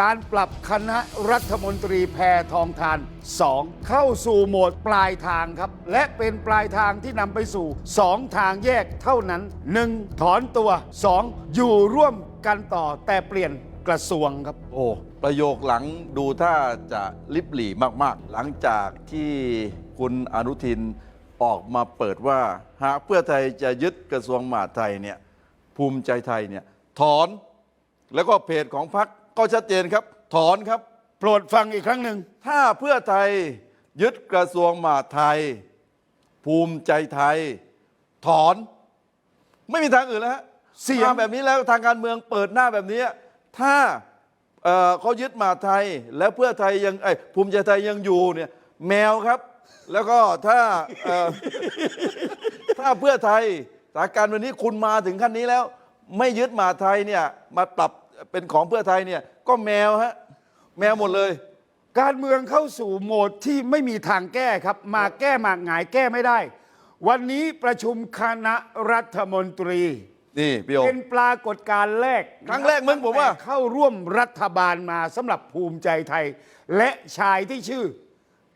การปรับคณะรัฐมนตรีแพทองทาน 2 เข้าสู่โหมดปลายทางครับ และเป็นปลายทางที่นำไปสู่ 2 ทางแยกเท่านั้น 1. ถอนตัว 2. อยู่ร่วมกันต่อแต่เปลี่ยนกระทรวงครับ โอ้ ประโยคหลังดูถ้าจะลิบหลี่มาก ๆ หลังจากที่คุณอนุทินออกมาเปิดว่า หากเพื่อไทยจะยึดกระทรวงมหาดไทยเนี่ยภูมิใจไทยเนี่ยถอนแล้วก็เพจของพรรค ก็ชัดเจนครับ ถอนครับ โปรดฟังอีกครั้งหนึ่ง ถ้าเพื่อไทยยึดกระทรวงมหาดไทย ภูมิใจไทย ถอน ไม่มีทางอื่นแล้วฮะเสียงมาแบบนี้แล้วทางการเมืองเปิดหน้าแบบนี้ ถ้าเอ่อเขายึดมหาดไทย แล้วเพื่อไทยยังเอ้ยภูมิใจไทยยังอยู่เนี่ย แมวครับ แล้วก็ถ้าเอ่อ ถ้าเพื่อไทยสถานการณ์วันนี้คุณมาถึงขั้นนี้แล้ว ไม่ยึดมหาดไทยเนี่ยมาปรับ เป็นของเพื่อไทยเนี่ยก็แมวฮะแมวหมดเลย การเมืองเข้าสู่โหมดที่ไม่มีทางแก้ครับ มาแก้หมากหงายแก้ไม่ได้ วันนี้ประชุมคณะรัฐมนตรี นี่พี่โอเป็นปรากฏการณ์แรกครั้งแรกมึงผมว่า ตั้แต่เข้าร่วมรัฐบาลมาสำหรับภูมิใจไทย และชายที่ชื่อ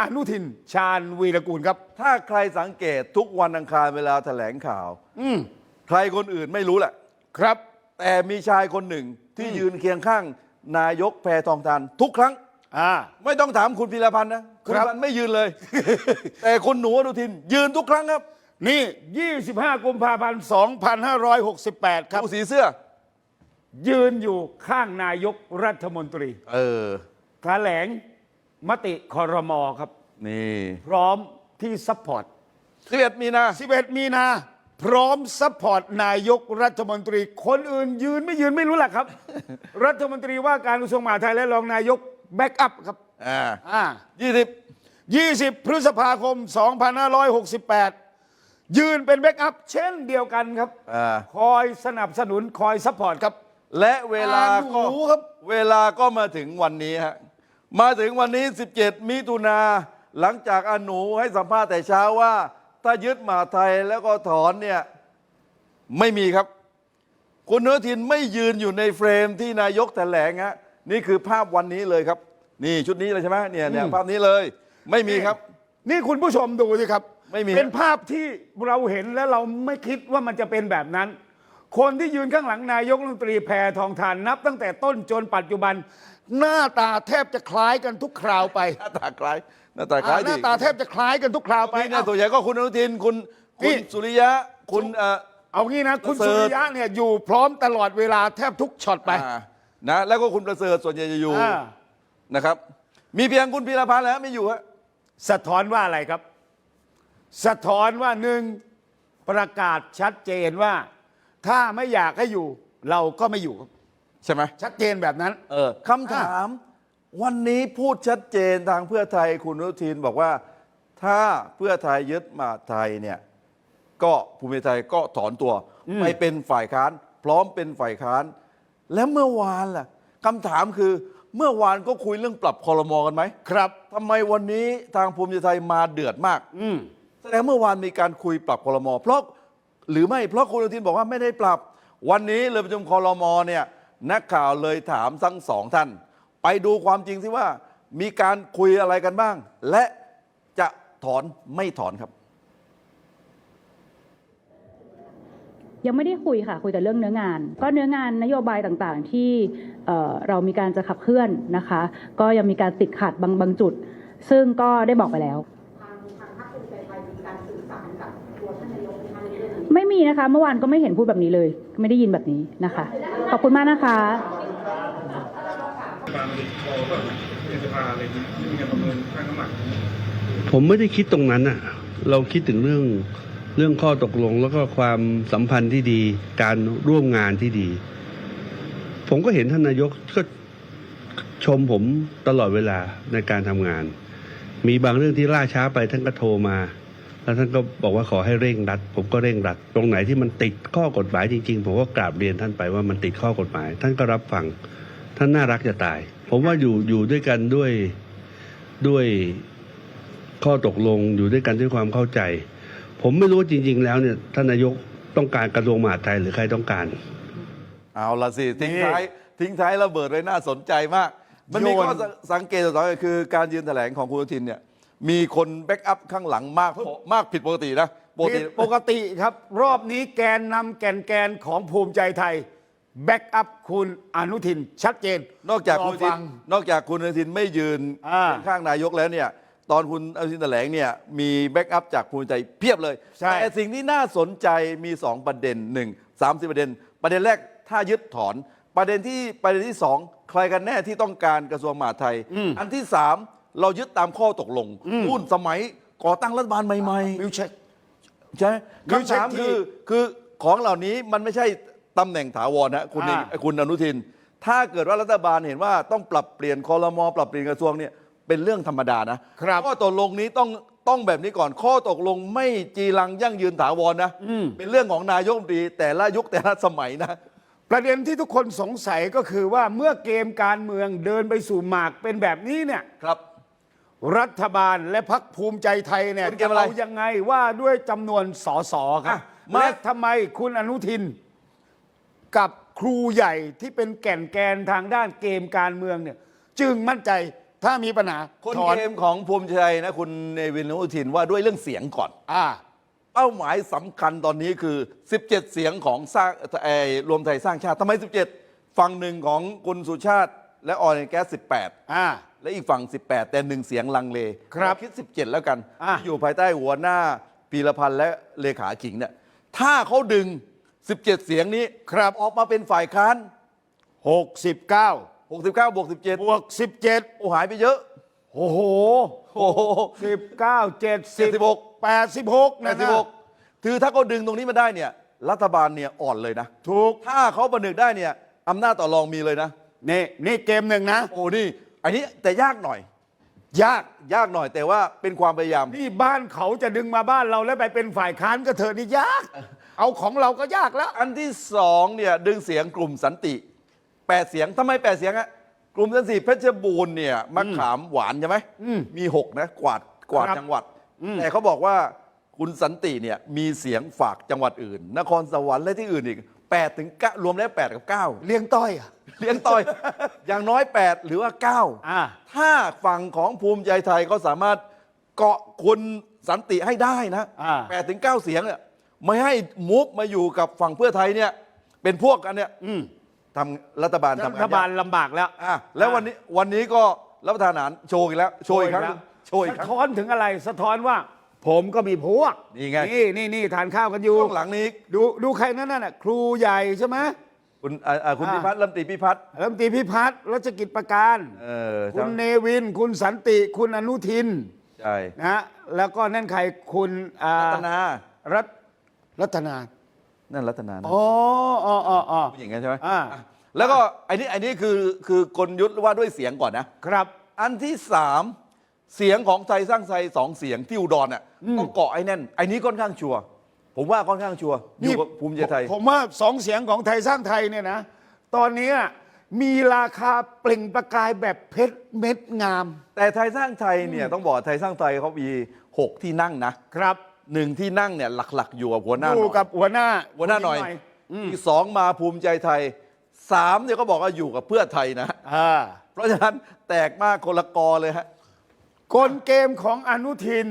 อนุทินชาญวีรกูลครับ ถ้าใครสังเกตทุกวันอังคารเวลาแถลงข่าว อืมใครคนอื่นไม่รู้แหละ ครับ แต่มีชายคนหนึ่ง ที่ยืนเคียงข้างนายกแพทองทานทุกครั้ง อ่า ไม่ต้องถามคุณพีรพันธ์นะคุณครับพีรพันธ์ไม่ยืนเลย แต่คุณหนูอนุทิน ยืนทุกครั้งครับนี่ 25 กุมภาพันธ์ 2568 ครับ ดูสีเสื้อ ยืนอยู่ข้างนายกรัฐมนตรีเออแถลงมติคอรมอครับ นี่ พร้อมที่ซัพพอร์ตสิบเอ็ดมีนา 11 มีนา พร้อมซัพพอร์ตนายกรัฐมนตรี คนอื่นยืนไม่ยืนไม่รู้แหละครับ รัฐมนตรีว่าการกระทรวงมหาดไทยและรองนายกแบ็กอัพครับอ่าอ่า ยี่สิบ20 พฤษภาคม 2568 ยืนเป็นแบ็กอัพเช่นเดียวกันครับ อ่าคอยสนับสนุนคอยซัพพอร์ตครับ และเวลาก็ อ่าหนูครับ เวลาก็มาถึงวันนี้ฮะมาถึงวันนี้ 17 มิถุนาหลังจากอาหนูให้สัมภาษณ์แต่เช้าว่า ถ้ายึดมหาไทยแล้วก็ถอนเนี่ยไม่มีครับ คุณเนื้อทินไม่ยืนอยู่ในเฟรมที่นายกแถลงฮะนี่คือภาพวันนี้เลยครับ นี่ชุดนี้เลยใช่ไหมเนี่ยเนี่ยภาพนี้เลย ไม่มีครับ นี่คุณผู้ชมดูสิครับ ไม่มีเป็นภาพที่เราเห็นแล้วเราไม่คิดว่ามันจะเป็นแบบนั้น คนที่ยืนข้างหลังนายกรัฐมนตรีแพทองทานนับ ตั้งแต่ต้นจนปัจจุบัน หน้าตาแทบจะคล้ายกันทุกคราวไป หน้าตาคล้าย หน้าตาคล้ายอ่าหน้าตาแทบจะคล้ายกันทุกคราวไปนี่เนี่ยตัวใหญ่ก็คุณอนุทินคุณนี่คุณสุริยะคุณเอ่อเอางี้นะ คุณประเสสุริฐริยะเนี่ยอยู่พร้อมตลอดเวลาแทบทุกช็อตไปอ่านะแล้วก็คุณประเสริฐส่วนใหญ่จะอยู่อ่านะครับ มีเพียงคุณพีรพันธ์แล้วไม่อยู่ฮะสะท้อนว่าอะไรครับ สะท้อนว่าหนึ่งประกาศชัดเจนว่า ถ้าไม่อยากให้อยู่ เราก็ไม่อยู่ครับใช่ไหมชัดเจนแบบนั้น เออคำถาม วันนี้พูดชัดเจนทางเพื่อไทยคุณอนุทินบอกว่า ถ้าเพื่อไทยยึดมาไทยเนี่ยก็ภูมิใจไทยก็ถอนตัวไปเป็นฝ่ายค้าน พร้อมเป็นฝ่ายค้าน แล้วเมื่อวานล่ะคำถามคือเมื่อวานก็คุยเรื่องปรับคอรมอกันไหมครับทำไมวันนี้ทางภูมิใจไทยมาเดือดมากอืมแสดงเมื่อวานมีการคุยปรับคอรมอเพราะหรือไม่เพราะคุณอนุทินบอกว่าไม่ได้ปรับ วันนี้เลยประชุมคอรมอเนี่ยนักข่าวเลยถามทั้งสองท่าน ไปดูความจริงสิว่า มีการคุยอะไรกันบ้าง และจะถอนไม่ถอนครับ ยังไม่ได้คุยค่ะ คุยแต่เรื่องเนื้องาน ก็เนื้องานนโยบายต่างๆ ที่เอ่อเรามีการจะขับเคลื่อนนะคะ ก็ยังมีการติดขัดบางบางจุด ซึ่งก็ได้บอกไปแล้ว ทางทางพรรคภูมิใจไทยมีการสื่อสารกับตัวท่านนายกในทางนี้ด้วยไม่มีนะคะ เมื่อวานก็ไม่เห็นพูดแบบนี้เลย ไม่ได้ยินแบบนี้นะคะ ขอบคุณมากนะคะ บางติดคอก็ในสภาอะไรที่มีการประเมินค่าน้ำหนักผมไม่ได้คิดตรงนั้นอะ เราคิดถึงเรื่องเรื่องข้อตกลงแล้วก็ความสัมพันธ์ที่ดี การร่วมงานที่ดี ผมก็เห็นท่านนายกก็ชมผมตลอดเวลาในการทำงาน มีบางเรื่องที่ล่าช้าไปท่านก็โทรมา แล้วท่านก็บอกว่าขอให้เร่งรัด ผมก็เร่งรัด ตรงไหนที่มันติดข้อกฎหมายจริงๆ ผมก็กราบเรียนท่านไปว่ามันติดข้อกฎหมาย ท่านก็รับฟัง ท่านน่ารักจะตาย ผมว่าอยู่อยู่ด้วยกันด้วยด้วยข้อตกลงอยู่ด้วยกันด้วยความเข้าใจ ผมไม่รู้ว่าจริง ๆ แล้วเนี่ยท่านนายกต้องการกระทรวงมหาดไทยหรือใครต้องการ เอาละสิ ทิ้งนี่ท้ายทิ้งท้ายระเบิดไว้น่าสนใจมาก มันมีโยนข้อสังเกตต่อคือการยืนแถลงของคุณอนุทินเนี่ยมีคนแบ็กอัพข้างหลังมากมากผิดปกตินะปกติผิดปกติครับ รอบนี้แกนนำแกนแกนของภูมิใจไทย แบ็กอัพคุณอนุทินชัดเจน นอกจากรคุณอนุทิฟันงนอกจากคุณอนุทินไม่ยืนอ่าข้างนายกแล้วเนี่ย ตอนคุณอนุทินแถลงเนี่ยมีแบ็กอัพจากภูมิใจเพียบเลย ใช่ แต่สิ่งที่น่าสนใจมี 2 ประเด็นหนึ่งสามสิบประเด็น ประเด็นแรกถ้ายึดถอน ประเด็นที่ประเด็นที่สองใครกันแน่ที่ต้องการกระทรวงมหาดไทย อันที่สามเรายึดตามข้อตกลงรุ่นสมัยก่อตั้งรัฐบาลใหม่มิวเช็คๆใช่ไหมมิวคำเช็คถามที่ คือคือของเหล่านี้มันไม่ใช่ ตำแหน่งถาวรนะคุณอ่าเอกคุณอนุทิน ถ้าเกิดว่ารัฐบาลเห็นว่าต้องปรับเปลี่ยนคอรมอปรับเปลี่ยนกระทรวงเนี่ยเป็นเรื่องธรรมดานะครับ ข้อตกลงนี้ต้องต้องแบบนี้ก่อน ข้อตกลงไม่จีรังยั่งยืนถาวรนะเป็นเรื่องของนายกรัฐมนตรีแต่ละยุคแต่ละสมัยนะ ประเด็นที่ทุกคนสงสัยก็คือว่าเมื่อเกมการเมืองเดินไปสู่หมากเป็นแบบนี้เนี่ย ครับ รัฐบาลและพักภูมิใจไทยเนี่ยเป็นเกจะมอะไรเอายังไงว่าด้วยจำนวนสสครับอะมา และทำไมคุณอนุทิน กับครูใหญ่ที่เป็นแก่นแกนทางด้านเกมการเมืองเนี่ย จึงมั่นใจถ้ามีปัญหาคนถอนเกมของภูมิใจนะคุณเนวินอนุทินว่าด้วยเรื่องเสียงก่อน อ่า เป้าหมายสำคัญตอนนี้คือ 17 เสียงของสร้างเอ่อรวมไทยสร้างชาติทำไม 17 ฝั่งหนึ่งของคุณสุชาติ และออยแก๊ส18 อ่า และอีกฝั่ง 18 แต่หนึ่งเสียงลังเลครับเาคิด 17 แล้วกันอะที่อยู่ภายใต้หัวหน้าพีรพันธ์และเลขาขิงเนี่ยถ้าเขาดึง 17 เสียงนี้ครับ ออกมาเป็นฝ่ายค้าน 69 69 บวก 17 บวก 17 โอ้หายไปเยอะ โอ้โหโอ้โห19 70 76 86 นะนะ86คือถ้าเขาดึงตรงนี้มาได้เนี่ย รัฐบาลเนี่ยอ่อนเลยนะ ถูก ถ้าเขาประนึกได้เนี่ยอำนาจต่อรองมีเลยนะ นี่นี่เกมหนึ่งนะ โอ้นี่ อันนี้แต่ยากหน่อย ยากยากหน่อยแต่ว่าเป็นความพยายาม นี่บ้านเขาจะดึงมาบ้านเราแล้วไปเป็นฝ่ายค้านก็เถอะนี่ยาก เอาของเราก็ยากแล้ว อันที่สองเนี่ยดึงเสียงกลุ่มสันติแปดเสียงทำไมแปดเสียงอะกลุ่มสันติเพชรบูรณ์เนี่ยมะขามหวานใช่ไหมอืมมีหกนะกวาดกวาดครับจังหวัด อืม แต่เขาบอกว่าคุณสันติเนี่ยมีเสียงฝากจังหวัดอื่น นครสวรรค์และที่อื่นอีกแปดถึงเก้ารวมแล้วแปดกับเก้า เลี้ยงต้อยอะ เลี้ยงต่อย อย่างน้อย 8 หรือว่า9อ่าถ้าฝั่งของภูมิใจไทยก็สามารถเกาะคุณสันติให้ได้นะอ่าแปดถึงเก้าเสียงเนี่ย ไม่ให้มุกมาอยู่กับฝั่งเพื่อไทยเนี่ย เป็นพวกกันเนี่ยอืมทำรัฐบาลทำรังนฐยกบาลลำบากแล้ว อะแล้ววันนี้วันนี้ก็รับประทานอาหารโชว์อีกแล้วโชว์อีกครั้งหนึ่งโชว์อีกคสะรั้งท้อนถึงอะไรสะท้อนว่า ผมก็มีพวกนี่ไง นี่นี่นี่ทานข้าวกันอยู่ช่วงหลังนี้ ดูดูใครนั่นน่ะครูใหญ่ใช่ไหม คุณอ่าอ่าคุณอ่า พิพัฒน์ลำตรีพิพัฒน์รัฐมนตรีพิพัฒน์รัชกิจประการ เออคุณเนวิน คุณสันติ คุณอนุทินใช่นะฮะแล้วก็นั่นใครคุณอ่ารัตนา รัต รัตนานั่นรัตนานะอ๋ออ๋ออ๋ออ๋อ ผู้หญิงไงใช่ไหมอ่า อะแล้วก็อันนี้อันนี้คือคือกลยุทธ์ว่าด้วยเสียงก่อนนะ ครับ อันที่สามเสียงของไทยสร้างไทยสองเสียงที่อุดรน่ะต้องเกาะไอ้แน่นไอ้นี้ค่อนข้างชัวร์ผมว่าค่อนข้างชัวร์อยู่กับภูมิใจไทย ผมผมว่าสองเสียงของไทยสร้างไทยเนี่ยนะ ตอนนี้มีราคาเปล่งประกายแบบเพชรเม็ดงามแต่ไทยสร้างไทยเนี่ยต้องบอกไทยสร้างไทยเขามีหกที่นั่งนะครับ หนึ่งที่นั่งเนี่ยหลัก ๆ อยู่กับหัวหน้าอยู่หน่อยกับหัวหน้าหัวหน้าหน่อยอืมอีกสองมาภูมิใจไทยสามเนี่ยก็บอกว่าอยู่กับเพื่อไทยนะ อ่าเพราะฉะนั้นแตกมากคนละกอเลยฮะ กลเกมของอนุทิน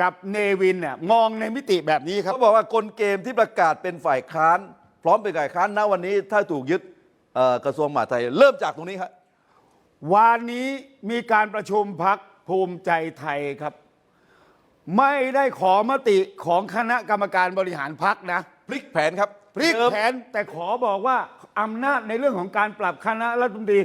กับเนวินเนี่ยมองในมิติแบบนี้ครับ เขาบอกว่ากลเกมที่ประกาศเป็นฝ่ายค้าน พร้อมเป็นฝ่ายค้านณวันนี้ถ้าถูกยึดเอ่อกระทรวงมหาดไทยเริ่มจากตรงนี้ครับวันนี้มีการประชุมพักภูมิใจไทยครับ ไม่ได้ขอมติของคณะกรรมการบริหารพักนะพลิกแผนครับ พลิกเดิมแผนแต่ขอบอกว่าอำนาจในเรื่องของการปรับคณะรัฐมนตรี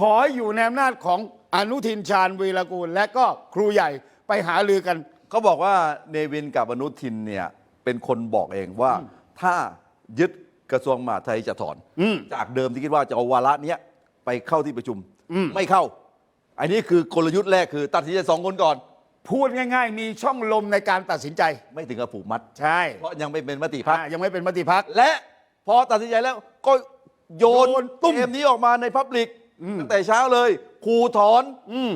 ขออยู่ในอำนาจของอนุทินชาญวีรกูล และก็ครูใหญ่ไปหาลือกัน เขาบอกว่าเนวินกับอนุทินเนี่ยเป็นคนบอกเองว่าถ้ายึดกระทรวงมหาดไทยจะถอน อืม จากเดิมที่คิดว่าจะเอาวาระเนี้ยไปเข้าที่ประชุม อืม ไม่เข้า อันนี้คือกลยุทธ์แรกคือ ตัดสินใจสองคนก่อน พูดง่าย ๆ มีช่องลมในการตัดสินใจ ไม่ถึงกับผูกมัด ใช่เพราะยังไม่เป็นมติพัก อ่ายังไม่เป็นมติพัก และพอตัดสินใจแล้วก็โยนโยนตุ้มเกมนี้ออกมาในพับลิกตั้งแต่เช้าเลยขู่ถอนอืม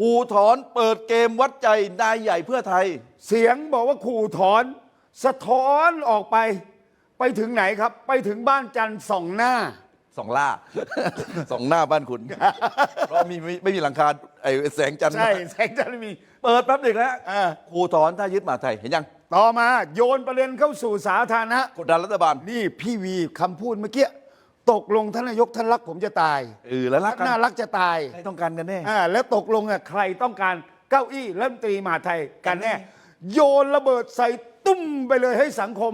ขู่ถอนเปิดเกมวัดใจนายใหญ่เพื่อไทย เสียงบอกว่าขู่ถอน สะท้อนออกไป ไปถึงไหนครับ ไปถึงบ้านจันทร์สองหน้า สองล่า สองหน้าบ้านคุณ เพราะมีไม่ไม่มีหลังคาไอ้แสงจันทร์ใช่แสงจันทร์ไม่มี เปิดแป๊บหนึ่งแล้วอ่า ครูถอนถ้ายึดมหาไทยเห็นยังต่อมาโยนประเด็นเข้าสู่สาธารณะ กดดันรัฐบาลนี่พี่วีคำพูดเมื่อกี้ตกลงท่านนายกท่านรักผมจะตายเออแล้วรักกันน่ารักจะตายใครต้องการกันแน่ อ่าแล้วตกลงอะใครต้องการเก้าอี้รัฐมนตรีมหาดไทยกันแน่ โยนระเบิดใส่ตุ้มไปเลยให้สังคม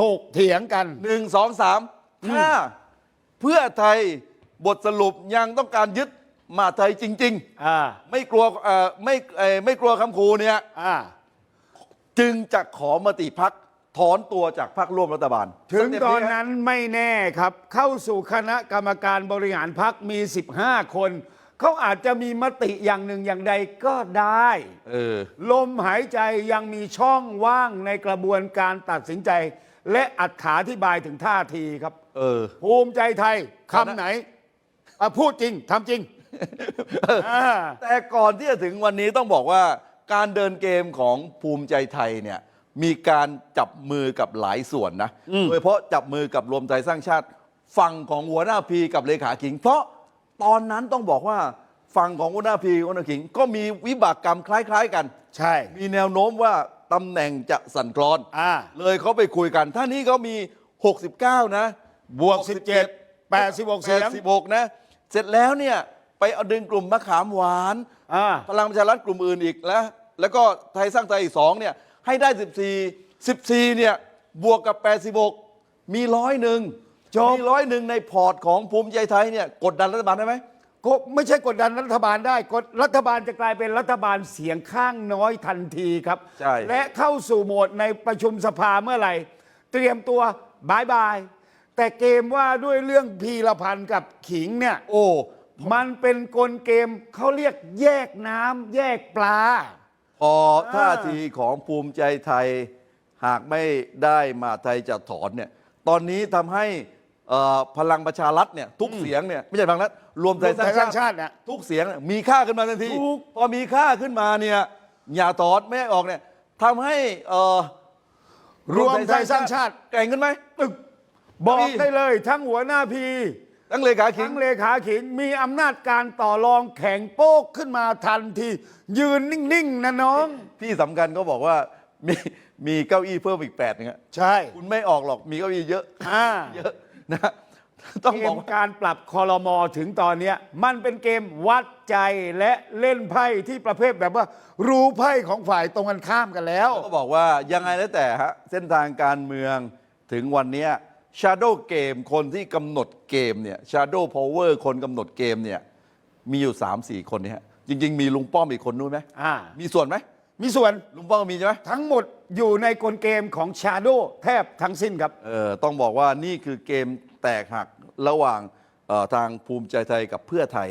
ถกเถียงกัน หนึ่งสองสามถ้า เพื่อไทยบทสรุปยังต้องการยึดมหาไทยจริง อ่าๆ ไม่กลัวเอ่อไม่เอ่อไม่กลัวคำคูเนี่ยอ่า จึงจะขอมติพักถอนตัวจากพักร่วมรัฐบาลถึงสเปตอนฮะนั้นไม่แน่ครับ เข้าสู่คณะกรรมการบริหารพักมี 15 คน เขาอาจจะมีมติอย่างหนึ่งอย่างใดก็ได้ เออ ลมหายใจยังมีช่องว่างในกระบวนการตัดสินใจ และอัดขาธิบายถึงท่าทีครับ เออ ภูมิใจไทยคำไหนอะพูดจริงทำจริงอ่า แต่ก่อนที่จะถึงวันนี้ต้องบอกว่าการเดินเกมของภูมิใจไทยเนี่ยมีการจับมือกับหลายส่วนนะโดยเฉพาะจับมือกับรวมไทยสร้างชาติ ฝั่งของหัวหน้าพีกับเลขาขิง เพราะตอนนั้นต้องบอกว่าฝั่งของหัวหน้าพีหัวหน้าขิง ก็มีวิบากกรรมคล้าย ๆ กัน ใช่ มีแนวโน้มว่าตำแหน่งจะสั่นคลอน อ่า เลยเขาไปคุยกันท่านี้เขามี 69 นะ บวก 17 86 เสียง 86 นะ เสร็จแล้วเนี่ย ไปเอาดึงกลุ่มมะขามหวาน อ่า พลังประชารัฐกลุ่มอื่นอีกแล้วแล้วก็ไทยสร้างไทยอีกสองเนี่ย ให้ได้ 14 14 เนี่ย บวกกับ 86 มีร้อยหนึ่งจบ มีร้อยหนึ่งในพอร์ตของภูมิใจไทยเนี่ย กดดันรัฐบาลได้ไหม ก็ไม่ใช่กดดันรัฐบาลได้กดรัฐบาลจะกลายเป็นรัฐบาลเสียงข้างน้อยทันทีครับ ใช่ และเข้าสู่โหมดในประชุมสภาเมื่อไหร่ เตรียมตัวบายบาย แต่เกมว่าด้วยเรื่องพีรพันธ์กับขิงเนี่ย โอ้มันเป็นกลเกมเขาเรียกแยกน้ำแยกปลา พอท่าทีของภูมิใจไทย หากไม่ได้มาไทยจะถอนเนี่ย ตอนนี้ทำให้เอ่อพลังประชารัฐเนี่ยทุกเสียงเนี่ยไม่ใช่พลังรัฐรวมไทยสร้างรวมไทยสร้างชาชาติติเนี่ยทุกเสียงเนี่ยมีค่าขึ้นมาทันทีถูก พอมีค่าขึ้นมาเนี่ยอย่าถอนไม่ให้ออกเนี่ยทำให้เอ่อรวมไทยสร้างชาติ แก่งขึ้นไหม ตึก บอกได้เลยทั้งหัวหน้าพีทั้งเลขาขิทั้งงเลขาขิงมีอำนาจการต่อรองแข่งโป๊กขึ้นมาทันที ยืนนิ่งๆนะน้อง ที่สำคัญก็บอกว่ามีมีเก้าอี้เพิ่มอีกแปดนึงอะใช่ คุณไม่ออกหรอกมีเก้าอี้เยอะอ่าเยอะนะต้องเกบอกมว่าการปรับคอรมอถึงตอนเนี้ยมันเป็นเกมวัดใจและเล่นไพ่ที่ประเภทแบบว่า รู้ไพ่ของฝ่ายตรงกันข้ามกันแล้ว ก็บอกว่ายังไงแล้วแต่ฮะเส้นทางการเมืองถึงวัน เนี้ย Shadow เกมคนที่กำหนดเกมเนี่ย Shadow Power คนกำหนดเกมเนี่ยมีอยู่ 3 4 คนเนี่ยฮะจริง ๆ มีลุงป้อมอีกคนนู้นไหมอ่า มีส่วนไหมมีส่วนลุงป้อมมีใช่ไหมทั้งหมดอยู่ในกลเกมของชาโดแทบทั้งสิ้นครับ เออต้องบอกว่านี่คือเกมแตกหักระหว่างเอ่อทางภูมิใจไทยกับเพื่อไทย